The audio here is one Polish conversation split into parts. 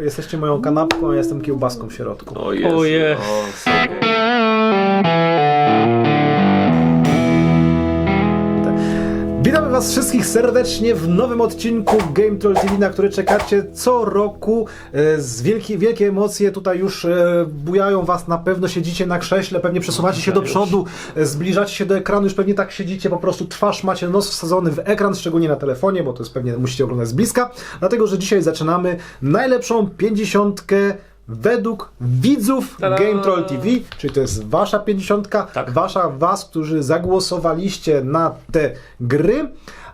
jesteście moją kanapką, a jestem kiełbaską w środku. O Jezu. O Jezu. O, Witamy Was wszystkich serdecznie w nowym odcinku Game Troll TV, na który czekacie co roku. E, Z wielkie, wielkie emocje tutaj już e, bujają Was. Na pewno siedzicie na krześle, pewnie przesuwacie się do przodu, e, zbliżacie się do ekranu, już pewnie tak siedzicie, po prostu twarz macie nos wsadzony w ekran, szczególnie na telefonie, bo to jest pewnie musicie oglądać z bliska. Dlatego, że dzisiaj zaczynamy najlepszą pięćdziesiątkę według widzów Tada! Game Troll TV, czyli to jest wasza pięćdziesiątka, Tak. wasza, was, którzy zagłosowaliście na te gry,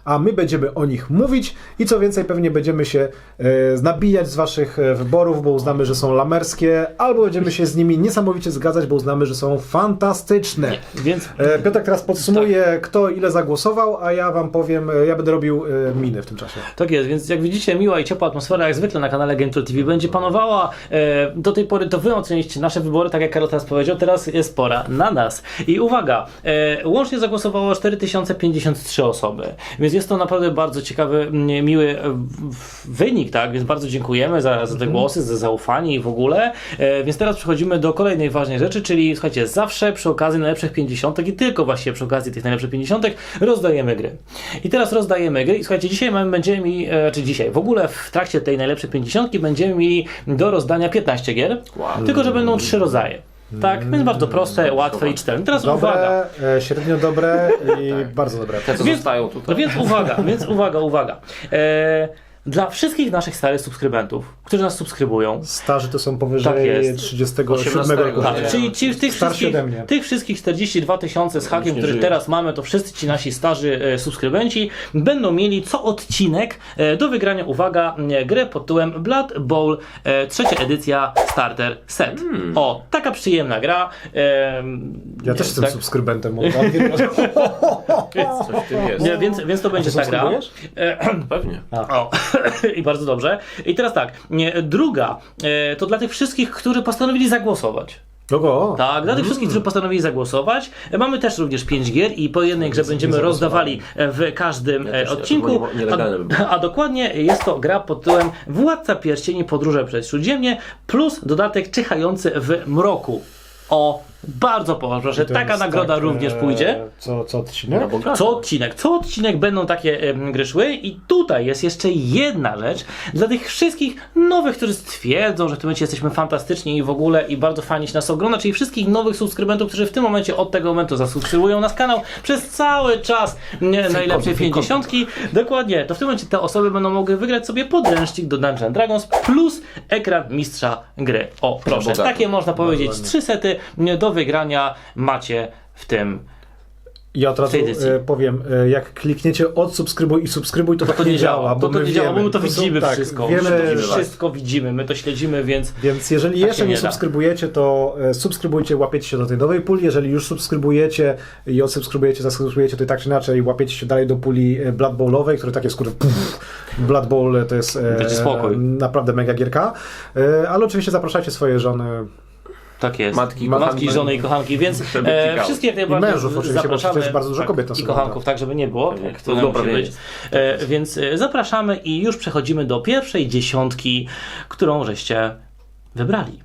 a my będziemy o nich mówić i co więcej pewnie będziemy się e, nabijać z waszych e, wyborów, bo uznamy, że są lamerskie, albo będziemy się z nimi niesamowicie zgadzać, bo uznamy, że są fantastyczne. Więc E, Piotrek teraz podsumuje, Tak. kto ile zagłosował, a ja wam powiem, e, ja będę robił e, miny w tym czasie. tak jest, więc jak widzicie, miła i ciepła atmosfera, jak zwykle na kanale Game TV będzie panowała. E, do tej pory to wy oceniliście nasze wybory, tak jak Karol teraz powiedział, teraz jest pora na nas. I uwaga, e, łącznie zagłosowało 4053 osoby, więc jest to naprawdę bardzo ciekawy, m, miły e, wynik, tak? Więc bardzo dziękujemy za, za te głosy, za zaufanie i w ogóle. E, więc teraz przechodzimy do kolejnej ważnej rzeczy, czyli słuchajcie, zawsze przy okazji najlepszych 50 i tylko właściwie przy okazji tych najlepszych 50 rozdajemy gry. I teraz rozdajemy gry i słuchajcie, dzisiaj mamy, będziemy mieli, e, czy dzisiaj, w ogóle w trakcie tej najlepszej 50 będziemy mieli do rozdania 15 gier, tylko że będą trzy rodzaje. Tak, więc bardzo proste, łatwe i czytelne. Teraz uwaga. Dobre, e, średnio dobre i bardzo dobre. Te, co Więc- zostają No tutaj. więc uwaga, więc uwaga, uwaga. E, dla wszystkich naszych starych subskrybentów, którzy nas subskrybują, Starzy to są Tak powyżej jest. 37 18 roku. Tak, czyli ci, tych, wszystkich, tych wszystkich 42 tysiące z hakiem, których teraz mamy, to wszyscy ci nasi starzy e, subskrybenci będą mieli co odcinek e, do wygrania, uwaga, e, grę pod tytułem Blood Bowl, e, trzecia edycja Starter Set. O, taka przyjemna gra. E, Ja też jestem tak? subskrybentem. od lat, więc- Coś w tym jest. Nie, więc, więc to będzie ta gra. E, Pewnie. O, i bardzo dobrze. I teraz tak, druga e, to dla tych wszystkich, którzy postanowili zagłosować. Kogo? Tak, dla tych wszystkich, którzy postanowili zagłosować. E, Mamy też również 5 gier i po jednej grze będziemy rozdawali e, w każdym Ja odcinku. A, a dokładnie jest to gra pod tytułem Władca Pierścieni Podróże przez Śródziemie plus dodatek Czyhający w mroku. O, bardzo proszę, To taka nagroda tak, również e, pójdzie. Co, co odcinek? No. Co odcinek, co odcinek będą takie em, gry szły i tutaj jest jeszcze jedna rzecz dla tych wszystkich nowych, którzy stwierdzą, że w tym momencie jesteśmy fantastyczni i w ogóle i bardzo fajnie się nas ogląda, czyli wszystkich nowych subskrybentów, którzy w tym momencie od tego momentu zasubskrybują nasz kanał przez cały czas nie, najlepszej konto, pięćdziesiątki. Dokładnie, to w tym momencie te osoby będą mogły wygrać sobie podręcznik do Dungeons Dragons plus ekran mistrza gry. O, proszę, takie można powiedzieć trzy sety nie, do wygrania macie w tym Ja od razu e, powiem, e, jak klikniecie odsubskrybuj i subskrybuj, to, to nie działa, bo to, to my nie działa, bo my to To są- widzimy tak, wszystko. Wiemy, my że- wszystko widzimy, my to śledzimy, więc Więc jeżeli Tak jeszcze nie, nie subskrybujecie, to e, subskrybujcie, łapiecie się do tej nowej puli. Jeżeli już subskrybujecie i odsubskrybujecie, zasubskrybujecie, to i tak czy inaczej łapiecie się dalej do puli e, Blood Bowlowej, które takie skóry. Blood Bowl to jest e, naprawdę mega gierka. E, ale oczywiście zapraszajcie swoje żony tak jest. Matki, Matki kochanki. żony i kochanki, więc e, wszystkie jak najbardziej mężów oczywiście, bo przecież bardzo dużo tak, kobiet I kochanków, tak żeby nie było. Pewnie. Tak, to nie być. E, więc e, zapraszamy i już przechodzimy do pierwszej dziesiątki, którą żeście wybrali.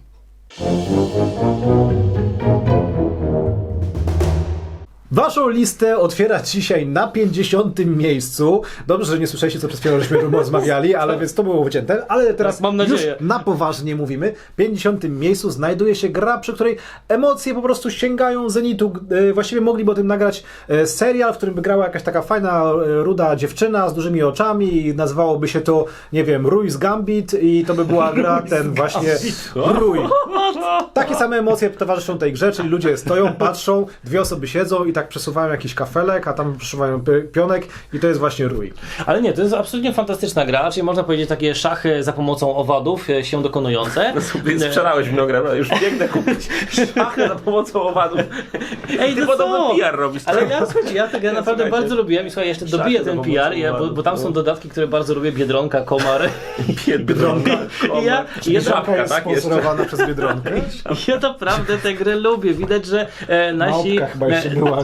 Waszą listę otwiera dzisiaj na 50. miejscu. Dobrze, że nie słyszeliście, co przed chwilą żeśmy rozmawiali, ale więc to było wycięte. Ale teraz Tak, mam nadzieję. już na poważnie mówimy. W 50. miejscu znajduje się gra, przy której emocje po prostu sięgają zenitu. E, Właściwie mogliby o tym nagrać e, serial, w którym by grała jakaś taka fajna, e, ruda dziewczyna z dużymi oczami i nazywałoby się to, nie wiem, Rój z Gambit i to by była gra ten właśnie Rój. Takie same emocje towarzyszą tej grze, czyli ludzie stoją, patrzą, dwie osoby siedzą i tak przesuwają jakiś kafelek, a tam przesuwają pi- pionek i to jest właśnie rój. Ale nie, to jest absolutnie fantastyczna gra, czyli można powiedzieć takie szachy za pomocą owadów e, się dokonujące. Sobie sprzedałeś mi grę, no już biegnę kupić szachę za pomocą owadów. Ej, Ty no podobny co? PR robisz. Ale ja, słuchajcie, ja tę grę naprawdę Słuchajcie. bardzo lubiłem i słuchaj, jeszcze Szachy dobiję ten PR, ja, bo, bo tam są no. dodatki, które bardzo lubię, Biedronka, Komar. Biedronka. I ja, Żabka, jest tak? Sponsorowana przez Biedronkę. ja naprawdę tę grę lubię. Widać, że e, nasi... Małpka chyba jeszcze e, była,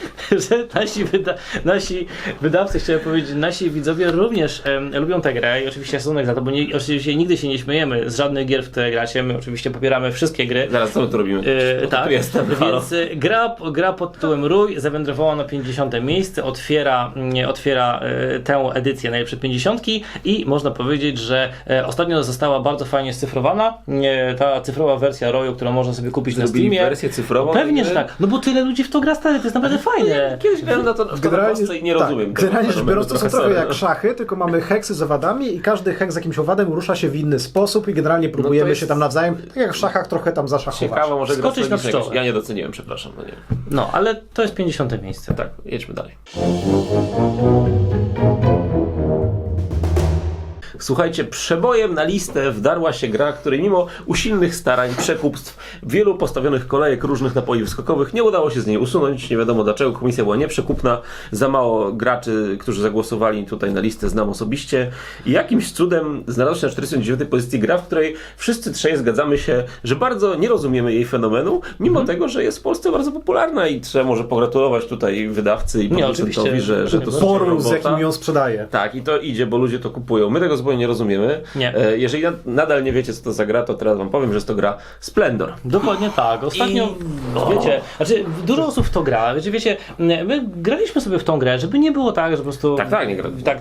że nasi, wyda nasi wydawcy, chciałem powiedzieć, nasi widzowie również em, lubią tę grę i oczywiście szacunek za to, bo nie, oczywiście nigdy się nie śmiejemy z żadnych gier, w które gracie. My oczywiście popieramy wszystkie gry. Zaraz, co my tu robimy? Bo tak, jestem, więc y, gra, gra pod tytułem Rój zawędrowała na 50. miejsce, otwiera, nie, otwiera y, tę edycję najlepsze 50 i można powiedzieć, że e, ostatnio została bardzo fajnie scyfrowana. Nie, ta cyfrowa wersja Roju, którą można sobie kupić na Zrobili Steamie. wersję cyfrową? Pewnie, tej że tak. No bo tyle ludzi w to gra stary, to jest naprawdę fajne. Kiedyś grałem na to w kostce i nie tak, rozumiem. Generalnie rzecz biorąc, to są trochę jak szachy, tylko mamy heksy z owadami i każdy heks z jakimś owadem rusza się w inny sposób i generalnie próbujemy jest- się tam nawzajem, tak jak w szachach, trochę tam zaszachować. Ciekawa, może Skoczyć na pszczołę. Ja nie doceniłem, przepraszam. No nie. No, ale to jest 50. miejsce. Tak, jedźmy dalej. Słuchajcie, przebojem na listę wdarła się gra, której mimo usilnych starań, przekupstw, wielu postawionych kolejek różnych napojów skokowych nie udało się z niej usunąć. Nie wiadomo dlaczego, komisja była nieprzekupna, za mało graczy, którzy zagłosowali tutaj na listę znam osobiście. I jakimś cudem znalazła się na 49 pozycji gra, w której wszyscy trzej zgadzamy się, że bardzo nie rozumiemy jej fenomenu, mimo Mhm. tego, że jest w Polsce bardzo popularna i trzeba może pogratulować tutaj wydawcy i producentowi, że, że to super Poru, z robota. jakim ją sprzedaje. Tak, i to idzie, bo ludzie to kupują. My tego zupełnie nie rozumiemy. Nie. E, Jeżeli nad- nadal nie wiecie, co to za gra, to teraz wam powiem, że jest to gra Splendor. Dokładnie tak. Ostatnio, I- wiecie, znaczy dużo osób w to gra. Wiecie, wiecie, my graliśmy sobie w tą grę, żeby nie było tak, że po prostu... Tak, tak, nie gra- Tak,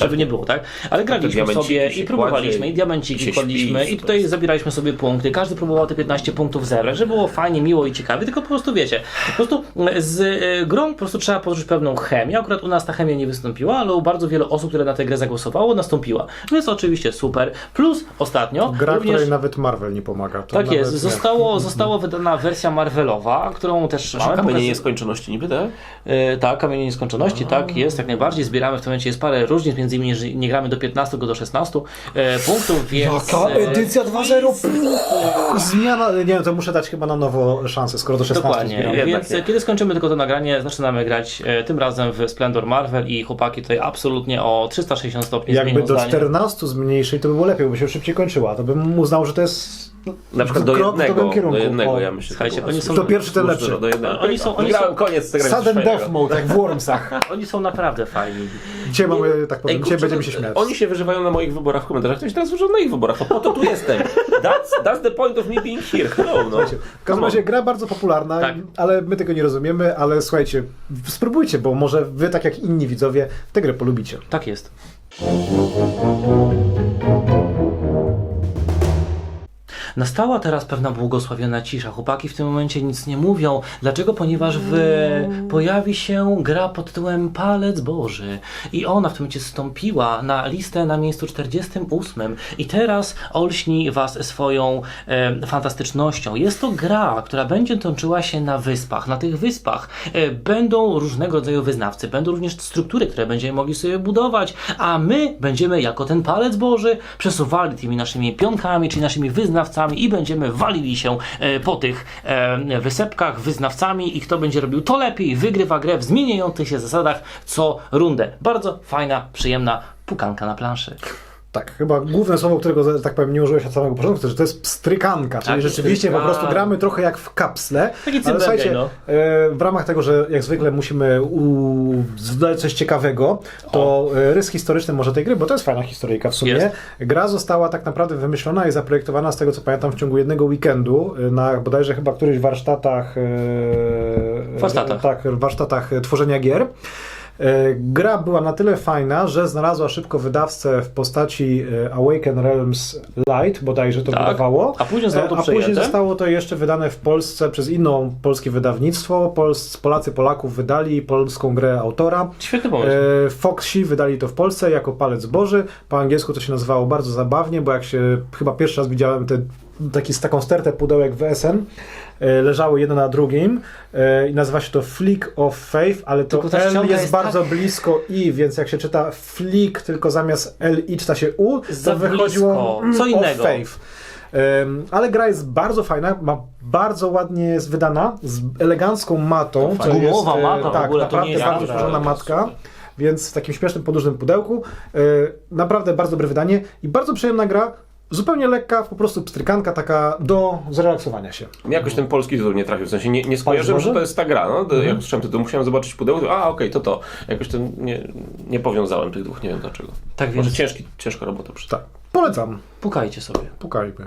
żeby nie było, tak? Ale graliśmy diamenciki sobie i próbowaliśmy, kładzie i diamenciki i kładliśmy, i tutaj zabieraliśmy sobie punkty. Każdy próbował te 15 punktów zebrać, żeby było fajnie, miło i ciekawie, tylko po prostu wiecie, po prostu z y, grą po prostu trzeba poczuć pewną chemię. Akurat u nas ta chemia nie wystąpiła, ale u bardzo wielu osób, które na tę grę zagłosowało, nastąpiła. Więc oczywiście super. Plus ostatnio Gra, również... której nawet Marvel nie pomaga. To Tak jest, zostało, została wydana wersja Marvelowa, którą też mamy. Kamienie Pokaz- nieskończoności niby, tak? E, tak, kamienie nieskończoności, tak, jest jak najbardziej. Zbieramy w tym momencie, jest parę różnic, między innymi, że nie gramy do 15 do 16 e, punktów, więc... Jaka e, edycja 2.0? Zmiana, nie wiem, to muszę dać chyba na nowo szansę, skoro do 16 Dokładnie, zbieram. Jednak więc nie. kiedy skończymy tylko to nagranie, zaczynamy grać e, tym razem w Splendor Marvel i chłopaki tutaj absolutnie o 360 stopni Jakby do zdanie. 14 zmniejszyć, to by było lepiej, bo by się szybciej kończyła. To bym uznał, że to jest Na przykład do jednego, kierunku. do jednego O, ja myślę. Słuchajcie, oni są- To pierwszy, ten lepszy. Do jednego. Oni są- oni Grałem są- koniec tego Sudden death mode, jak w Wormsach. Oni są naprawdę fajni. Dzisiaj mamy, tak powiem, Ej, będziemy się to- śmiać. Oni się wyżywają na moich wyborach w komentarzach, to się teraz wyżywają na ich wyborach, to po to tu jestem. That's, that's the point of me being here. Hello, no. W każdym razie gra bardzo popularna, Tak. ale my tego nie rozumiemy, ale słuchajcie, spróbujcie, bo może wy, tak jak inni widzowie, tę grę polubicie. Tak jest. Thank you. Nastała teraz pewna błogosławiona cisza. Chłopaki w tym momencie nic nie mówią. Dlaczego? Ponieważ w, pojawi się gra pod tytułem Palec Boży. I ona w tym momencie stąpiła na listę na miejscu 48. I teraz olśni Was swoją e, fantastycznością. Jest to gra, która będzie toczyła się na wyspach. Na tych wyspach e, będą różnego rodzaju wyznawcy. Będą również struktury, które będziemy mogli sobie budować. A my będziemy jako ten Palec Boży przesuwali tymi naszymi pionkami, czyli naszymi wyznawcami i będziemy walili się e, po tych e, wysepkach wyznawcami i kto będzie robił to lepiej, wygrywa grę w zmieniających się zasadach co rundę. Bardzo fajna, przyjemna pukanka na planszy. Tak, chyba główne słowo, którego, tak powiem, nie użyłeś od samego początku, to że to jest pstrykanka, czyli Tak, rzeczywiście po prostu gramy trochę jak w kapsle. Taki ale słuchajcie, no. e, w ramach tego, że jak zwykle musimy u... zdać coś ciekawego, to e, rys historyczny może tej gry, bo to jest fajna historyjka w sumie. Jest. Gra została tak naprawdę wymyślona i zaprojektowana z tego, co pamiętam, w ciągu jednego weekendu e, na bodajże chyba którychś warsztatach Warsztatach. tak, warsztatach tworzenia gier. E, Gra była na tyle fajna, że znalazła szybko wydawcę w postaci e, Awaken Realms Light, bodajże to Tak. wydawało. A później zostało to E, A później zostało to jeszcze wydane w Polsce przez inną polskie wydawnictwo. Pols, Polacy Polaków wydali polską grę autora. Świetny pomysł. Foxy wydali to w Polsce jako Palec Boży. Po angielsku to się nazywało bardzo zabawnie, bo jak się chyba pierwszy raz widziałem te, taki, z taką stertę pudełek w SN, e, leżały jedno na drugim e, i nazywa się to Flick of Faith, ale to Tylko L jest, jest bardzo tak- blisko I, więc jak się czyta Flick, tylko zamiast L i czyta się U, to Za wychodziło blisko. Co of innego. Faith. Ale gra jest bardzo fajna, ma bardzo ładnie jest wydana, z elegancką matą. To Gumowa e, mata w tak, ogóle, to naprawdę nie jest bardzo to jest matka. Więc w takim śmiesznym, podłużnym pudełku. E, naprawdę bardzo dobre wydanie i bardzo przyjemna gra. Zupełnie lekka, po prostu pstrykanka taka do zrelaksowania się. Jakoś ten polski tytuł nie trafił, w sensie nie, nie skojarzyłem, może? że to jest ta gra. No, to Jak słyszałem tytuł, musiałem zobaczyć pudełko, a okej, to to. Jakoś ten nie, nie powiązałem tych dwóch, nie wiem dlaczego. Tak Może więc ciężki, ciężka robota przy Tak, polecam. pukajcie sobie. Pukajmy.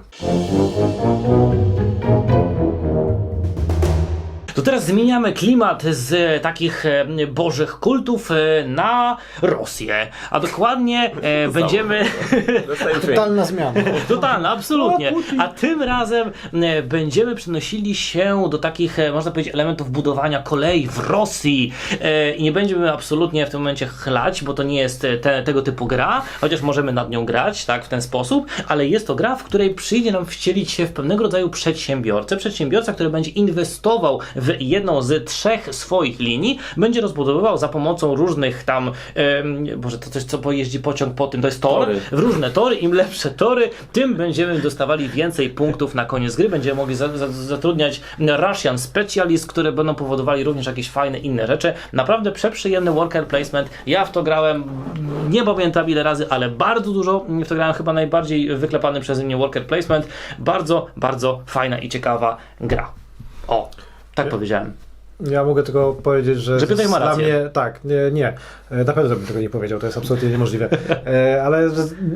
To teraz zmieniamy klimat z takich e, bożych kultów e, na Rosję. A dokładnie e, będziemy. Totalna zmiana. Totalna, absolutnie. A tym razem e, będziemy przenosili się do takich, e, można powiedzieć, elementów budowania kolei w Rosji. E, I nie będziemy absolutnie w tym momencie chlać, bo to nie jest e, te, tego typu gra, chociaż możemy nad nią grać, tak, w ten sposób, ale jest to gra, w której przyjdzie nam wcielić się w pewnego rodzaju przedsiębiorcę. Przedsiębiorca, który będzie inwestował w jedną z trzech swoich linii, będzie rozbudowywał za pomocą różnych tam, em, Boże, to coś, co pojeździ pociąg po tym, to jest tor, Tory. w różne tory, im lepsze tory, tym będziemy dostawali więcej punktów na koniec gry. Będziemy mogli za, za, zatrudniać Russian Specialist, które będą powodowali również jakieś fajne inne rzeczy. Naprawdę przeprzyjemny worker placement. Ja w to grałem, nie pamiętam ile razy, ale bardzo dużo w to grałem. Chyba najbardziej wyklepany przeze mnie worker placement. Bardzo, bardzo fajna i ciekawa gra. O, tak powiedziałem. Ja mogę tylko powiedzieć, że Że Piotrek ma dla rację. mnie, tak, nie, nie, E, na pewno bym tego nie powiedział, to jest absolutnie niemożliwe, E, ale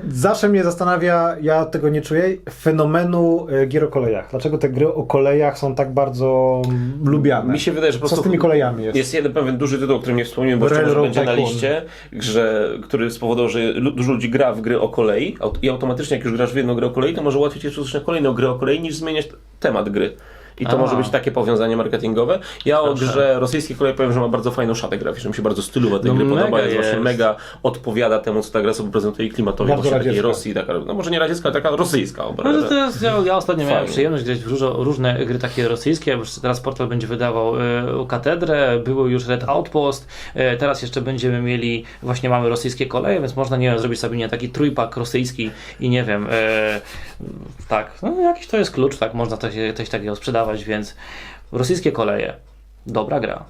zawsze mnie zastanawia, ja tego nie czuję, fenomenu e, gier o kolejach. Dlaczego te gry o kolejach są tak bardzo lubiane? Mi się wydaje, że po Co prostu z tymi kolejami jest? Jest jeden pewien duży tytuł, o którym nie wspomniałem, bo może Railroad będzie na liście, że, który spowodował, że dużo ludzi gra w gry o kolei i automatycznie jak już grasz w jedną grę o kolei, to może łatwiej cię przesunąć na kolejną grę o kolei niż zmieniać temat gry. I to A. może być takie powiązanie marketingowe. Ja o Proszę. grze rosyjskiej kolei powiem, że ma bardzo fajną szatę graficzną. Mi się bardzo stylowa tej No gry mega podoba. Jest, właśnie jest. mega odpowiada temu, co ta gra sobie prezentuje i klimatowi Bardzo właśnie takiej radziecka. Rosji. Taka, no może nie radziecka, ale taka rosyjska. No to teraz ja, ja ostatnio miałem Fajnie. przyjemność grać w różo, różne gry takie rosyjskie, bo teraz portal będzie wydawał e, katedrę, było już Red Outpost, e, teraz jeszcze będziemy mieli, właśnie mamy rosyjskie koleje, więc można, nie wiem, zrobić sobie nie, taki trójpak rosyjski i nie wiem, e, tak, no jakiś to jest klucz, tak, można coś, coś takiego sprzedawać, więc rosyjskie koleje, dobra gra.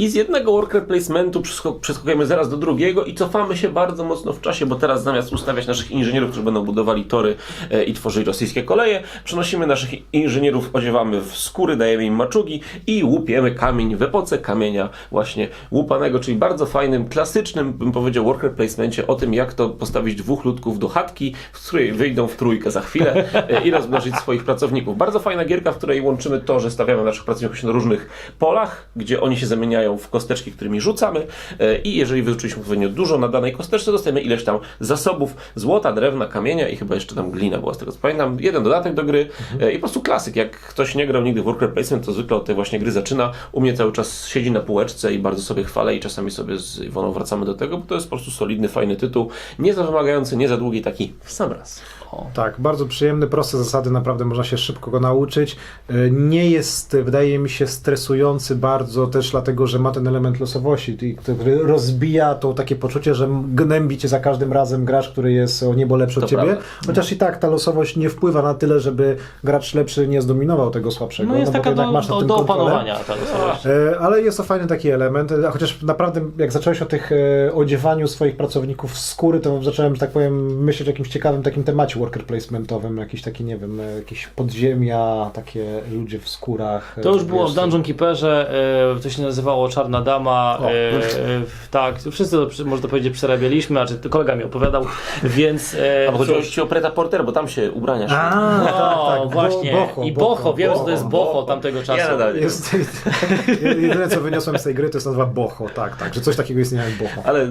I z jednego worker placementu przeskakujemy zaraz do drugiego i cofamy się bardzo mocno w czasie, bo teraz zamiast ustawiać naszych inżynierów, którzy będą budowali tory e, i tworzyli rosyjskie koleje, przenosimy naszych inżynierów, odziewamy w skóry, dajemy im maczugi i łupiemy kamień w epoce kamienia właśnie łupanego, czyli bardzo fajnym, klasycznym, bym powiedział, worker placemencie o tym, jak to postawić dwóch ludków do chatki, z której wyjdą w trójkę za chwilę e, i rozmnożyć swoich pracowników. Bardzo fajna gierka, w której łączymy to, że stawiamy naszych pracowników na różnych polach, gdzie oni się zamieniają w kosteczki, którymi rzucamy e, i jeżeli wyrzuciliśmy odpowiednio dużo na danej kosteczce, dostajemy ileś tam zasobów złota, drewna, kamienia i chyba jeszcze tam glina była z tego co pamiętam. Jeden dodatek do gry e, i po prostu klasyk. Jak ktoś nie grał nigdy w worker placement, to zwykle od tej właśnie gry zaczyna. U mnie cały czas siedzi na półeczce i bardzo sobie chwalę i czasami sobie z Iwoną wracamy do tego, bo to jest po prostu solidny, fajny tytuł. Nie za wymagający, nie za długi, taki w sam raz. Tak, bardzo przyjemny, proste zasady, naprawdę można się szybko go nauczyć. E, Nie jest, wydaje mi się, stresujący bardzo też dlatego, że ma ten element losowości, który rozbija to takie poczucie, że gnębi cię za każdym razem gracz, który jest o niebo lepszy To od ciebie. prawda. Chociaż i tak ta losowość nie wpływa na tyle, żeby gracz lepszy nie zdominował tego słabszego. No jest bo taka do, masz do, do opanowania ta losowość. E, Ale jest to fajny taki element, a chociaż naprawdę jak zacząłeś o tych e, odziewaniu swoich pracowników w skóry, to zacząłem, że tak powiem, myśleć o jakimś ciekawym takim temacie worker placementowym, jakiś taki, nie wiem, e, jakieś podziemia, takie ludzie w skórach. e, To już wiesz, było w Dungeon Keeperze, e, to się nazywało Czarna Dama. O. E, e, tak, wszyscy to, można powiedzieć, przerabialiśmy, a czy kolega mi opowiadał, więc. E, A chodziło ci o Preta Porter, bo tam się ubrania. A, no, tak, tak, właśnie. Bo- bocho, I Bocho, wiemy co to jest Bocho, Bocho Bocho. tamtego czasu. Ja nadal nie Jest, jedyne co wyniosłem z tej gry to jest nazwa Bocho, tak, tak, że coś takiego istnieje jak Bocho. Ale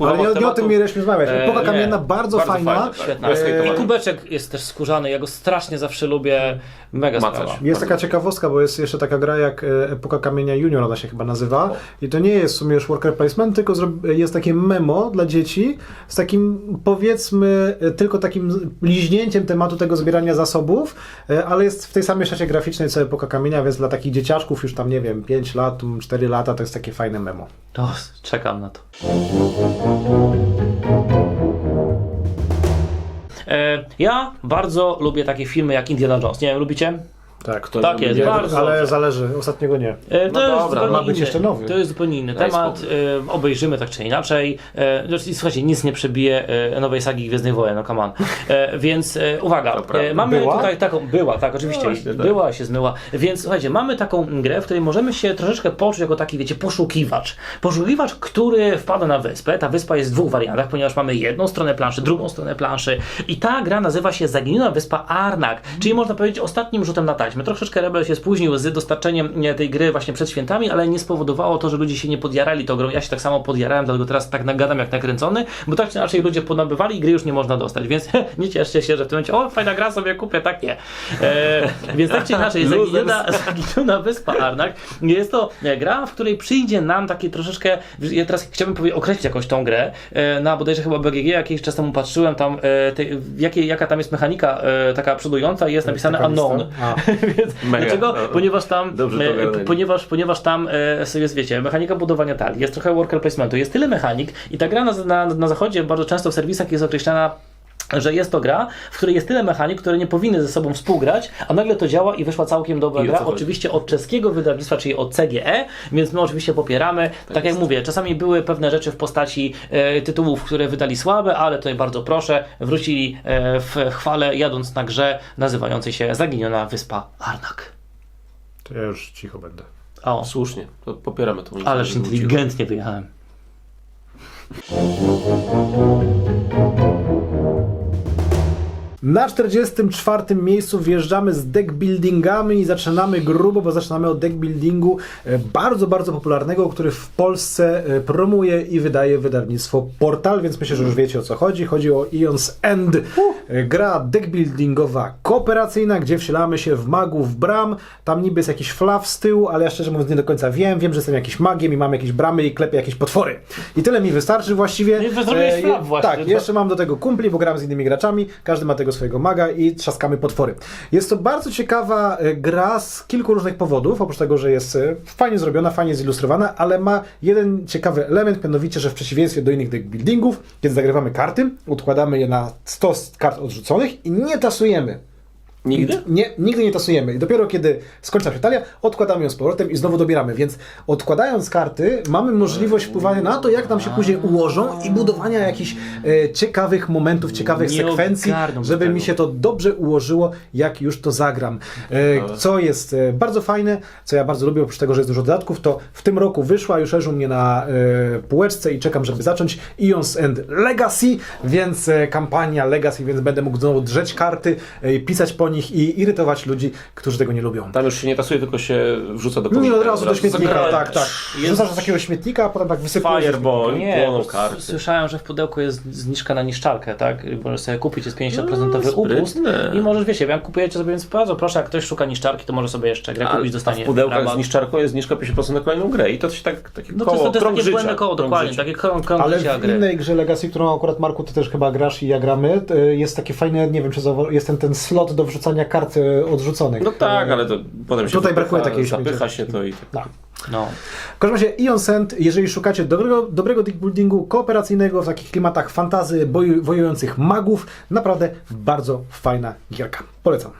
Ale nie, nie o tym mieliśmy rozmawiać. E, Epoka kamienna bardzo, Bardzo fajna. fajna, tak. Świetna. Kubeczek jest też skórzany, ja go strasznie zawsze lubię. Mega Macać. sprawa. Jest taka ciekawostka, bo jest jeszcze taka gra jak e, Epoka Kamienia Junior, ona się chyba nazywa. I to nie jest w sumie już worker placement, tylko jest takie memo dla dzieci z takim powiedzmy e, tylko takim liźnięciem tematu tego zbierania zasobów, e, ale jest w tej samej szacie graficznej co Epoka Kamienia, więc dla takich dzieciaczków już tam nie wiem, 5 lat, 4 lata to jest takie fajne memo. O, czekam na to. E, ja bardzo lubię takie filmy jak Indiana Jones. Nie wiem, lubicie? Tak, Kto Tak jest, bardzo ale zależy, ostatniego nie. E, No To jest dobra, zupełnie ma być inny. jeszcze nowy. To jest zupełnie inny Daj temat. E, obejrzymy tak czy inaczej. E, zresztą, słuchajcie, nic nie przebije e, nowej sagi Gwiezdnych Wojen, no come on. E, więc e, uwaga, To e, mamy Była? tutaj taką, była, tak, oczywiście, No właśnie, tak. była, się zmyła. Więc słuchajcie, mamy taką grę, w której możemy się troszeczkę poczuć jako taki, wiecie, poszukiwacz. Poszukiwacz, który wpada na wyspę. Ta wyspa jest w dwóch wariantach, ponieważ mamy jedną stronę planszy, drugą stronę planszy i ta gra nazywa się Zaginiona Wyspa Arnak, czyli można powiedzieć ostatnim rzutem na taśmę. Troszeczkę Rebel się spóźnił z dostarczeniem e, tej gry właśnie przed świętami, ale nie spowodowało to, że ludzie się nie podjarali tą grą. Ja się tak samo podjarałem, dlatego teraz tak nagadam jak nakręcony, bo tak czy inaczej ludzie ponabywali i gry już nie można dostać, więc nie cieszcie się, że w tym momencie, o fajna gra, sobie kupię, tak nie. E, więc tak czy inaczej, Zaginiona, Zaginiona Wyspa Arnak jest to e, gra, w której przyjdzie nam takie troszeczkę, ja teraz chciałbym powiedzieć, określić jakoś tą grę, e, na bodajże chyba BGG jakiś czas temu patrzyłem tam, e, te, jakie, jaka tam jest mechanika e, taka przodująca i jest napisane Taka lista? unknown. Więc Mega. dlaczego? No, Ponieważ tam, e, ponieważ, ponieważ tam e, jest, wiecie, mechanika budowania talii, jest trochę worker placementu, jest tyle mechanik i ta gra na, na, na zachodzie bardzo często w serwisach jest określana że jest to gra, w której jest tyle mechanik, które nie powinny ze sobą współgrać, a nagle to działa i wyszła całkiem dobra I gra, oczywiście od czeskiego wydawnictwa, czyli od CGE, więc my oczywiście popieramy. Tak, jak mówię, czasami były pewne rzeczy w postaci e, tytułów, które wydali słabe, ale tutaj bardzo proszę, wrócili e, w chwale jadąc na grze nazywającej się Zaginiona Wyspa Arnak. To ja już cicho będę. O, Słusznie, to popieramy tą ależ inteligentnie wyjechałem. Na 44 miejscu wjeżdżamy z deckbuildingami i zaczynamy grubo, bo zaczynamy od deckbuildingu e, bardzo, bardzo popularnego, który w Polsce e, promuje i wydaje wydawnictwo Portal, więc myślę, że już wiecie o co chodzi. Chodzi o Eons End. E, Gra deckbuildingowa kooperacyjna, gdzie wcielamy się w magów bram. Tam niby jest jakiś flaw z tyłu, ale ja szczerze mówiąc nie do końca wiem. Wiem, że jestem jakiś magiem i mam jakieś bramy i klepię jakieś potwory. I tyle mi wystarczy właściwie. Wy zrobiłeś flaw właśnie. Tak, jeszcze mam do tego kumpli, bo gram z innymi graczami. Każdy ma tego swojego maga i trzaskamy potwory. Jest to bardzo ciekawa e, gra z kilku różnych powodów. Oprócz tego, że jest e, fajnie zrobiona, fajnie zilustrowana, ale ma jeden ciekawy element, mianowicie, że w przeciwieństwie do innych deckbuildingów, kiedy zagrywamy karty, odkładamy je na stos kart odrzuconych i nie tasujemy. Nigdy? Nie, nigdy nie tasujemy. I dopiero kiedy skończy się talia, odkładamy ją z powrotem i znowu dobieramy. Więc odkładając karty, mamy możliwość wpływania na to, jak nam się później ułożą i budowania jakichś e, ciekawych momentów, ciekawych Nie sekwencji, żeby tego. mi się to dobrze ułożyło, jak już to zagram. E, co jest e, bardzo fajne, co ja bardzo lubię, oprócz tego, że jest dużo dodatków, to w tym roku wyszła, już leży u mnie na e, półeczce i czekam, żeby zacząć Eons and Legacy, więc e, kampania Legacy, więc będę mógł znowu drzeć karty, e, pisać po nich i irytować ludzi, którzy tego nie lubią. Tam już się nie tasuje, tylko się wrzuca do Nie komika. od razu do śmietnika, zagrałem. tak, tak. Jest- Wrzucasz do takiego śmietnika, a potem tak wysypujesz. Fireball, Nie, bo karty. słyszałem, że w pudełku jest zniżka na niszczarkę, tak? Możesz sobie kupić, jest 50% No, upust i możesz, wiecie, jak kupujecie sobie, więc bardzo proszę, jak ktoś szuka niszczarki, to może sobie jeszcze grę A, kupić, a dostanie w pudełkach rabat. z niszczarką jest zniżka 50% na kolejną grę i to się tak, takie No to koło, jest, to jest krąg takie życia. błędne koło, krąg dokładnie, życia. takie krąg, krąg Ale w gry. innej grze Legacy, którą akurat Marku ty też chyba grasz i ja gramy, to jest takie fajne, nie wiem czy zauważyłeś, jest ten, ten slot do wrzucania kart e, odrzuconych. No tak, ale to potem się Tutaj brakuje takiej Zapycha się to i tak. Tak. No. W każdym razie Ion Send, jeżeli szukacie dobrego, dobrego deckbuildingu kooperacyjnego w takich klimatach fantazy, boju, wojujących magów, naprawdę bardzo fajna gierka. Polecam.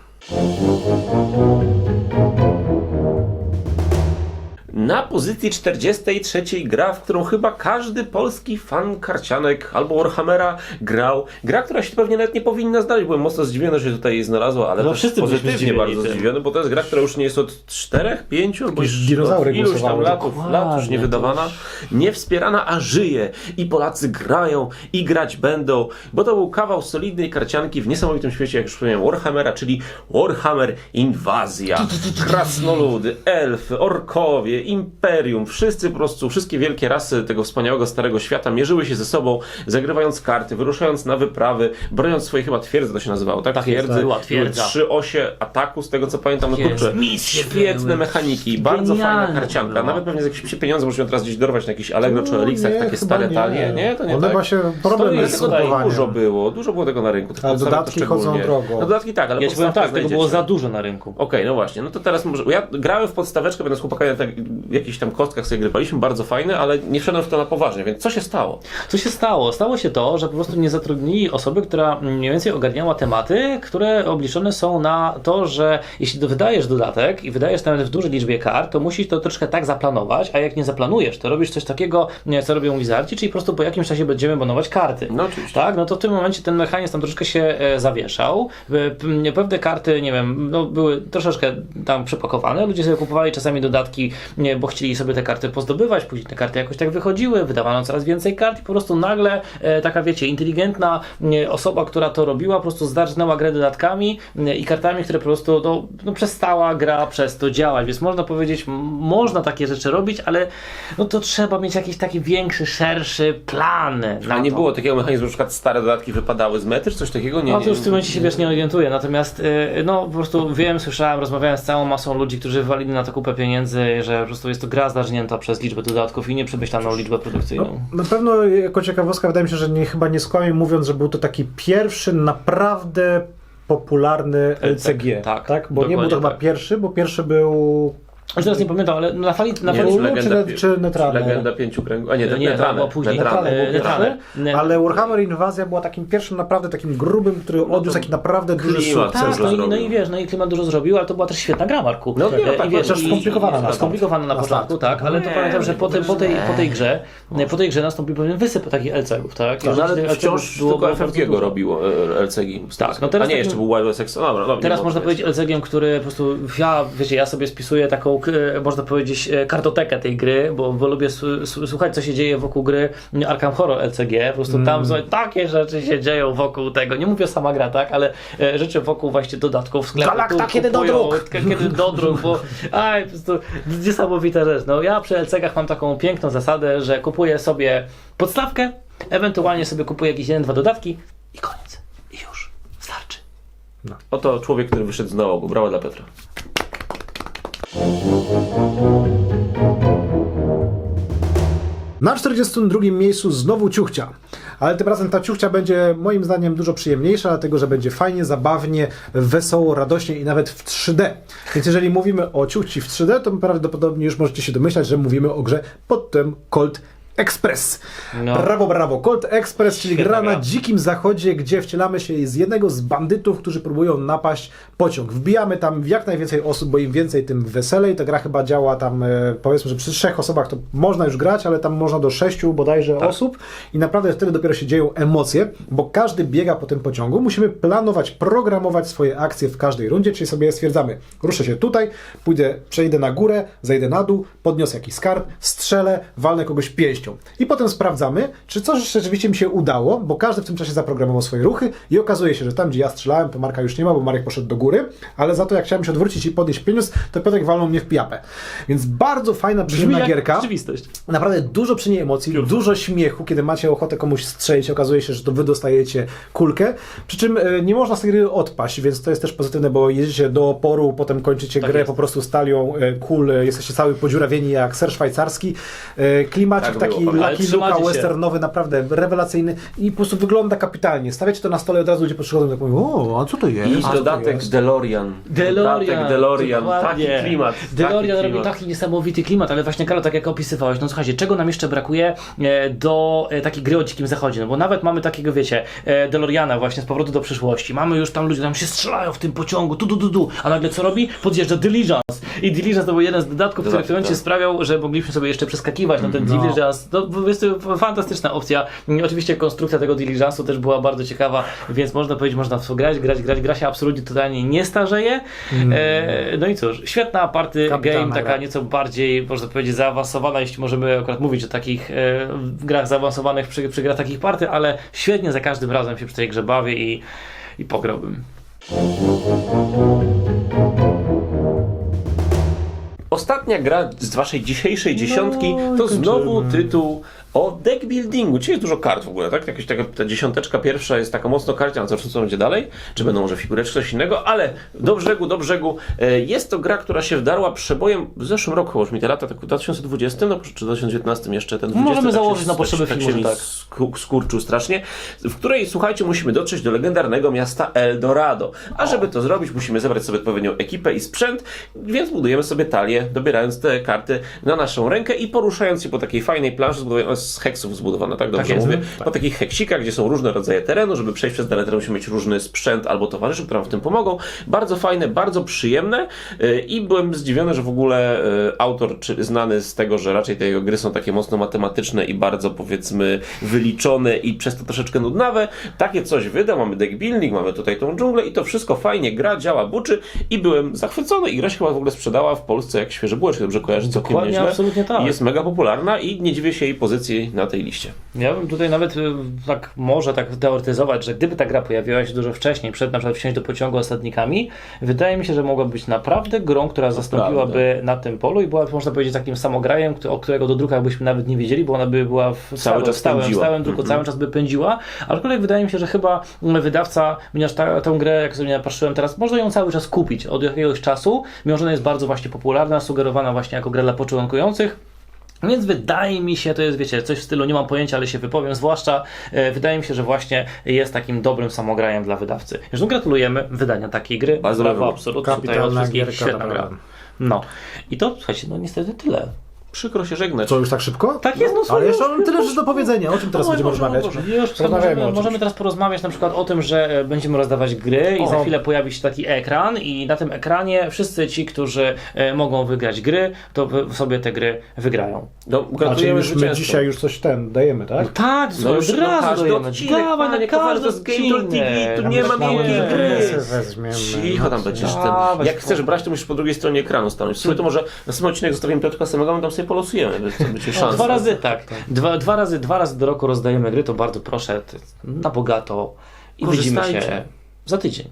Na pozycji 43 gra, w którą chyba każdy polski fan karcianek albo Warhammera grał. Gra, która się pewnie nawet nie powinna znaleźć. Byłem mocno zdziwiony, że się tutaj znalazła, ale No też pozytywnie bardzo tym. zdziwiony, bo to jest gra, która już nie jest od 4, 5 albo od iluś tam latów, lat już nie wydawana, nie wspierana, a żyje. I Polacy grają i grać będą, bo to był kawał solidnej karcianki w niesamowitym świecie, jak już powiedziałem, Warhammera, czyli Warhammer Inwazja. Krasnoludy, elfy, orkowie, imperium, wszyscy po prostu, wszystkie wielkie rasy tego wspaniałego starego świata mierzyły się ze sobą, zagrywając karty, wyruszając na wyprawy, broniąc swoje chyba twierdzy, to się nazywało, tak? Tak jest, twierdzy. była twierdza. trzy osie ataku, z tego co pamiętam, no kurczę, świetne mechaniki, bardzo fajna karcianka, było. nawet pewnie z jakieś pieniądze możemy teraz gdzieś dorwać na jakiś Allegro czy No, Elixach, nie, takie stare nie. talie, nie? To nie One tak? problem jest jest z dużo było, dużo było tego na rynku. Ale dodatki chodzą drogo. No dodatki tak, ale Ja ci powiem tak, tego było za dużo na rynku. Okej, no właśnie, no to teraz może. Ja grałem w podstaweczkę, będę z chłopakami tak jakichś tam kostkach sobie grywaliśmy, bardzo fajne, ale nie wszedłem w to na poważnie, więc co się stało? Co się stało? Stało się to, że po prostu nie zatrudnili osoby, która mniej więcej ogarniała tematy, które obliczone są na to, że jeśli wydajesz dodatek i wydajesz nawet w dużej liczbie kart, to musisz to troszkę tak zaplanować, a jak nie zaplanujesz, to robisz coś takiego, co robią Wizardzi, czyli po prostu po jakimś czasie będziemy banować karty. No oczywiście. Tak, no to w tym momencie ten mechanizm tam troszeczkę się e, zawieszał. Pewne karty, nie wiem, no, były troszeczkę tam przepakowane. Ludzie sobie kupowali czasami dodatki, nie, bo chcieli sobie te karty pozdobywać, później te karty jakoś tak wychodziły, wydawano coraz więcej kart i po prostu nagle e, taka, wiecie, inteligentna nie, osoba, która to robiła, po prostu zarżnęła grę dodatkami nie, i kartami, które po prostu, no, no przestała gra przez to działać. Więc można powiedzieć, można takie rzeczy robić, ale no to trzeba mieć jakiś taki większy, szerszy plan. A nie to. było takiego mechanizmu, że na przykład stare dodatki wypadały z mety, czy coś takiego? Nie, No to już w tym momencie się wiesz nie orientuję, natomiast y, no po prostu wiem, słyszałem, rozmawiałem z całą masą ludzi, którzy walili na to kupę pieniędzy, że prostu jest to gra zdarnięta przez liczbę dodatków i nie przemyślaną liczbę produkcyjną. Na pewno jako ciekawostka wydaje mi się, że nie, chyba nie skłamię mówiąc, że był to taki pierwszy naprawdę popularny LCG. tak, tak? Bo nie był to chyba tak. pierwszy, bo pierwszy był Już teraz nie pamiętam, ale na fali, na Nie, fali Ulu, legenda, czy- czy Netrane? Legenda pięciu kręgów. A nie, Nie, nie, to Netrane. było później. Netrane. Netrane był Netrane. pierwszy, Ne- ale Warhammer Inwazja była takim pierwszym naprawdę takim grubym, który odniósł taki naprawdę duży sukces. Tak, no i, no i wiesz, no i klimat dużo zrobił, ale to była też świetna gra, Marku. No E, tak, i wiesz, i- skomplikowana i- na. Skomplikowana na Na początku, tak, ale to Nie, pamiętam, że po, tej- po, tej, nie. po tej grze, po tej grze nastąpił pewien wysyp takich LCG-ów, tak? I No, ale wciąż tylko FFG robiło e, LCG. Tak, no teraz A nie, jeszcze był Wild West dobra, Teraz nie można powiedzieć LCG, który po prostu, ja, wiecie, ja sobie spisuję taką, e, można powiedzieć, e, kartotekę tej gry, bo, bo lubię słuchać, co się dzieje wokół gry Arkham Horror LCG, po prostu Mm. tam słuchaj, takie rzeczy się dzieją wokół tego, nie mówię sama gra, tak, ale e, rzeczy wokół właśnie dodatków, sklepów, Galakta, kiedy dodruk? Kiedy dodruk, bo aj, po prostu niesamowita rzecz, no ja przy LCG-ach mam taką piękną zasadę, że kupuję sobie podstawkę, ewentualnie sobie kupuję jakieś jeden, dwa dodatki i koniec, i już, starczy. Oto człowiek, który wyszedł z nałogu. Brawa dla Petra. Na 42 miejscu znowu ciuchcia. Ale tym razem ta ciuchcia będzie moim zdaniem dużo przyjemniejsza, dlatego że będzie fajnie, zabawnie, wesoło, radośnie i nawet w 3D. Więc jeżeli mówimy o ciuchci w 3D, to prawdopodobnie już możecie się domyślać, że mówimy o grze pod tym Colt Express. No. Brawo, brawo. Colt Express, czyli Świetna gra na dzikim zachodzie, gdzie wcielamy się z jednego z bandytów, którzy próbują napaść pociąg. Wbijamy tam jak najwięcej osób, bo im więcej, tym weselej. Ta gra chyba działa tam, e, powiedzmy, że przy trzech osobach to można już grać, ale tam można do sześciu bodajże osób i naprawdę wtedy dopiero się dzieją emocje, bo każdy biega po tym pociągu. Musimy planować, programować swoje akcje w każdej rundzie, czyli sobie stwierdzamy, ruszę się tutaj, pójdę, przejdę na górę, zejdę na dół, podniosę jakiś skarb, strzelę, walnę kogoś pięścią. I potem sprawdzamy, czy coś rzeczywiście mi się udało, bo każdy w tym czasie zaprogramował swoje ruchy i okazuje się, że tam, gdzie ja strzelałem, to Marka już nie ma, bo Marek poszedł do góry, ale za to jak chciałem się odwrócić i podnieść pieniądz, to Piotrek walnął mnie w piapę. Więc bardzo fajna, przyjemna gierka. rzeczywistość. Naprawdę dużo przy niej emocji, dużo śmiechu, kiedy macie ochotę komuś strzelić, okazuje się, że to wy dostajecie kulkę. Przy czym e, nie można z tej gry odpaść, więc to jest też pozytywne, bo jedziecie do oporu, potem kończycie Tak grę jest. po prostu stalią e, kul, e, jesteście cały podziurawieni jak ser szwajcarski. Klimacik Tak taki było, Lucky Luka się. westernowy, naprawdę rewelacyjny i po prostu wygląda kapitalnie. Stawiacie to na stole od razu ludzie przychodzą i tak mówią, o, a co to jest? I A co to dodatek jest? DeLorean. DeLorean. Dodatek DeLorean. dokładnie. Taki klimat. DeLorean taki robi klimat. taki niesamowity klimat, ale właśnie Karol, tak jak opisywałeś, no słuchajcie, czego nam jeszcze brakuje e, do e, takiej gry o dzikim zachodzie? No bo nawet mamy takiego, wiecie, e, DeLoreana właśnie z powrotu do przyszłości. Mamy już tam ludzie, tam się strzelają w tym pociągu, tu, tu, tu, tu. A nagle co robi? Podjeżdża Diligence. I Diligence to był jeden z dodatków, który w tym momencie tak. sprawiał, że mogliśmy sobie jeszcze przeskakiwać na ten No. Diligence. No, jest to fantastyczna opcja. Oczywiście konstrukcja tego Diligence'u też była bardzo ciekawa, więc można powiedzieć, można w to grać, grać, grać. Gra się absolutnie totalnie nie starzeje. E, no i cóż, świetna party game, taka nieco bardziej, można powiedzieć, zaawansowana, jeśli możemy akurat mówić o takich e, grach zaawansowanych przy, przy grach takich party, ale świetnie za każdym razem się przy tej grze bawię i, i pograłbym. Ostatnia gra z waszej dzisiejszej dziesiątki No to znowu tytuł o deck buildingu. Dzisiaj jest dużo kart w ogóle, tak? Jakaś taka, ta dziesiąteczka pierwsza jest taka mocno karciana, zobaczymy co będzie dalej, czy będą może figureczki, coś innego, ale do brzegu, do brzegu. E, Jest to gra, która się wdarła przebojem w zeszłym roku, już mi te lata, tak w 2020, no, czy 2019 jeszcze, ten 20, Możemy tak się- założyć na potrzeby tak, filmu, się tak. sku- skurczył strasznie, w której, słuchajcie, musimy dotrzeć do legendarnego miasta Eldorado. A żeby to zrobić, musimy zebrać sobie odpowiednią ekipę i sprzęt, więc budujemy sobie talię, dobierając te karty na naszą rękę i poruszając się po takiej fajnej planszy zbudowanej z heksów zbudowana, tak dobrze jest. mówię? Mhm. Po takich heksikach, gdzie są różne rodzaje terenu, żeby przejść przez dane teren musimy mieć różny sprzęt albo towarzyszy, które nam w tym pomogą. Bardzo fajne, bardzo przyjemne yy, i byłem zdziwiony, że w ogóle yy, autor, czy znany z tego, że raczej te jego gry są takie mocno matematyczne i bardzo powiedzmy wyliczone i przez to troszeczkę nudnawe, takie coś wyda, mamy deck building, mamy tutaj tą dżunglę i to wszystko fajnie gra, działa, buczy i byłem zachwycony i gra się chyba w ogóle sprzedała w Polsce jak świeże bułeczki, dobrze kojarzę, całkiem Dokładnie, nieźle. absolutnie tak. I jest mega popularna i nie dziwię się jej pozycji na tej liście. Ja bym tutaj nawet y, tak może tak teoretyzować, że gdyby ta gra pojawiła się dużo wcześniej, przed na przykład wsiąść do pociągu ostatnikami, wydaje mi się, że mogłaby być naprawdę grą, która zastąpiłaby na tym polu i była, można powiedzieć, takim samograjem, o którego do drukach byśmy nawet nie wiedzieli, bo ona by była w stałym, czas stałym, pędziła. stałym druku, Mhm. cały czas by pędziła, aczkolwiek wydaje mi się, że chyba mm, wydawca, ponieważ ta, tę grę, jak sobie patrzyłem teraz, można ją cały czas kupić od jakiegoś czasu, mimo że ona jest bardzo właśnie popularna, sugerowana właśnie jako gra dla początkujących, więc wydaje mi się, to jest, wiecie, coś w stylu, nie mam pojęcia, ale się wypowiem, zwłaszcza e, wydaje mi się, że właśnie jest takim dobrym samograjem dla wydawcy. Zresztą gratulujemy wydania takiej gry. Bardzo Brawo, absolutnie. Tutaj od Kapitalna wszystkich gierka, świetna gra. naprawdę. No. I to, słuchajcie, no niestety tyle. Przykro się żegnać. Co, już tak szybko? Tak jest, no Ale słuchaj, jeszcze już- mam tyle rzeczy do powiedzenia. O czym teraz No, będziemy może, rozmawiać? może. Już, Porozmawiajmy o możemy, możemy teraz porozmawiać na przykład o tym, że e, będziemy rozdawać gry i O. za chwilę pojawi się taki ekran i na tym ekranie wszyscy ci, którzy e, mogą wygrać gry, to sobie te gry wygrają. No, Znaczy gratulujemy już my dzisiaj już coś ten dajemy, tak? Tak, No już od no, razu każdy dajemy. odcinek, Dawaj na każdy TV, tu odcinek. nie ma miękkiej gry. Weźmiemy. Cicho tam będziesz ten. Jak chcesz brać, to musisz po drugiej stronie ekranu stanąć. Słuchaj, to może na sam odcinek zostawimy Piotrka samego, tam sobie polosujemy, by to będzie O, szansa. dwa razy tak. Dwa, dwa, razy, dwa razy do roku rozdajemy gry, to bardzo proszę, na bogato i widzimy się za tydzień.